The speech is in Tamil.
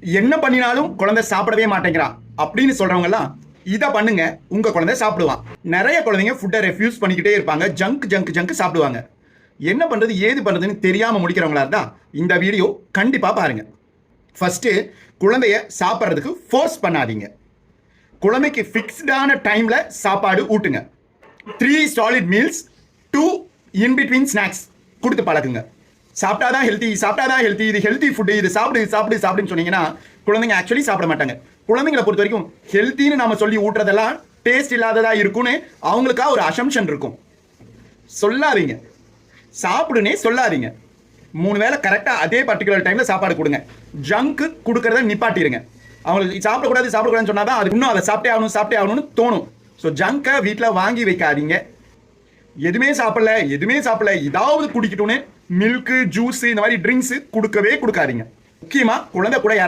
என்ன பண்ணினாலும் குழந்தை சாப்பிடவே மாட்டேங்கிறான் அப்படின்னு சொல்றவங்கலாம் இதை பண்ணுங்க உங்க குழந்தை சாப்பிடுவான் நிறைய குழந்தைங்க ஃபுட்டை ரெஃப்யூஸ் பண்ணிக்கிட்டே இருப்பாங்க ஜங்க் ஜங்க் ஜங்க் சாப்பிடுவாங்க. என்ன பண்றது ஏது பண்றதுன்னு தெரியாம முடிக்கிறவங்களா இருந்தா இந்த வீடியோ கண்டிப்பா பாருங்க. ஃபர்ஸ்ட் குழந்தைய சாப்பிட்றதுக்கு ஃபோர்ஸ் பண்ணாதீங்க. குழந்தைக்கு ஃபிக்ஸ்டான டைமில் சாப்பாடு ஊட்டுங்க. Three solid meals two in between snacks கொடுத்து பழக்குங்க. சாப்பிட்டாதான் ஹெல்த்தி சாப்பிட்டாதான் ஹெல்த்தி இது ஹெல்த்தி ஃபுட்டு இது சாப்பிடு சாப்பிடு சாப்பிடுன்னு சொன்னீங்கன்னா குழந்தைங்க ஆக்சுவலி சாப்பிட மாட்டாங்க. குழந்தைங்களை பொறுத்த வரைக்கும் ஹெல்த்தின்னு நம்ம சொல்லி ஊட்டுறதெல்லாம் டேஸ்ட் இல்லாததா இருக்கும்னு அவங்களுக்கா ஒரு அசம்ஷன் இருக்கும். சொல்லாதீங்க. சாப்பிடுனே சொல்லாதீங்க. மூணு வேளை கரெக்டாக அதே பர்டிகுலர் டைமில் சாப்பாடு கொடுங்க. ஜங்க்கு கொடுக்கறத நிப்பாட்டிடுங்க அவங்களுக்கு சாப்பிடக்கூடாது சாப்பிடக்கூடாதுன்னு சொன்னால் தான் அது இன்னும் அதை சாப்பிட்டே ஆகணும் சாப்பிட்டே ஆகணும்னு தோணும். ஸோ ஜங்கை வீட்டில் வாங்கி வைக்காதீங்க. எதுவுமே சாப்பிடல எதுவுமே சாப்பிடல. ஏதாவது குடிக்கட்டும்னு மில்க்கு ஜூஸ் இந்த மாதிரி ட்ரிங்க்ஸ் கொடுக்கவே கொடுக்காதீங்க. முக்கியமாக குழந்தை கூட